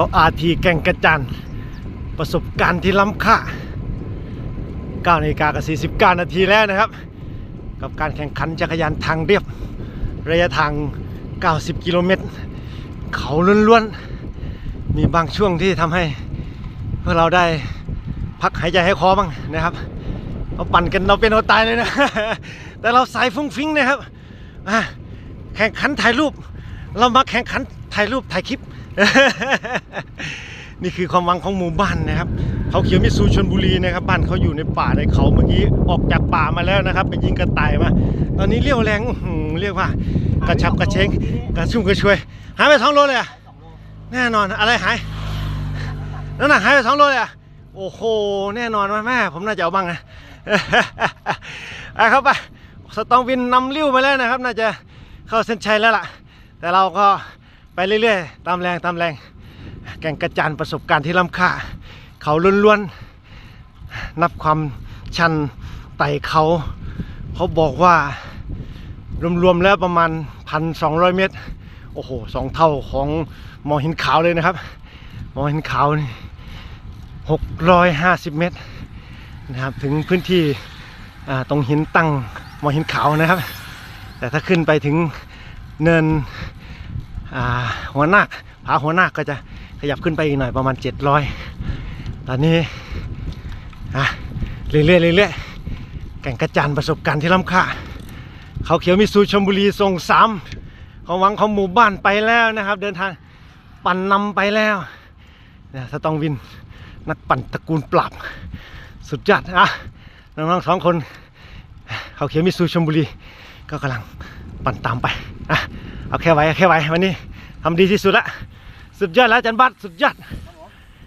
LRT แก่งกระจานประสบการณ์ที่ล้ำค่า9นาฬิกากับ49 นาทีแล้วนะครับ กับการแข่งขันจักรยานทางเรียบ ระยะทาง 90 กิโลเมตร เขาล้วนๆ มีบางช่วงที่ทำให้พวกเราได้พักหายใจให้คอบ้างนะครับเราปั่นกันเราเป็นเราตายเลยนะ แต่เราสายฟุ้งฟิ้งนะครับแข่งขันถ่ายรูป เรามาแข่งขันถ่ายรูปถ่ายคลิป นี่คือความหวังของหมู่บ้านนะครับ เขาเขียวมิซูชนบุรีนะครับบ้านเขาอยู่ในป่าในเขาเมื่อกี้ออกจากป่ามาแล้วนะครับไปยิงกระต่ายมา ตอนนี้เลี้ยวแรงเรียกว่ากระชับกระเชงกระชุ่มกระชวย หายไปสองโลเลยอะแน่นอนอะไรหายน้ำหนักหายไปสองโลเลยอะโอ้โหแน่นอนว่าแม่ผมน่าจะเอาบ้างนะเอาเข้าไปสตองวินนำเลี้ยวไปแล้วนะครับ น่าจะเข้าเส้นชัยแล้วล่ะ แต่เราก็ ไปเรื่อยๆ ตามแรงตามแรง แก่งกระจานประสบการณ์ที่ล้ำค่า เขาล้วนๆ นับความชันไต่เขา เขาบอกว่ารวมๆแล้วประมาณ 1,200 เมตร โอ้โหสองเท่าของหมอหินขาวเลยนะครับหมอหินขาวนี่650 เมตรนะครับถึงพื้นที่ตรงหินตั้งหมอหินขาวนะครับ แต่ถ้าขึ้นไปถึงเนิน หัวหน้าผาหัวหน้าก็จะขยับขึ้นไปอีกหน่อยประมาณ 700 ตอนนี้อะเรื่อยๆเรื่อยๆแก่งกระจานประสบการณ์ที่ล้ำค่าเขาเขียวมิซูชมบุรีทรงสามของหวังของหมู่บ้านไปแล้วนะครับ เดินทางปั่นนำไปแล้วเนี่ยสตองวินนักปั่นตระกูลปราบสุดยอดอะน้องๆสองคน เขาเขียวมิซูชมบุรี ก็กำลังปั่นตามไปอะ เอาแค่ไว้แค่ไว้วันนี้ทำดีที่สุดละ สุดยอดแล้วจันบัตรสุดยอด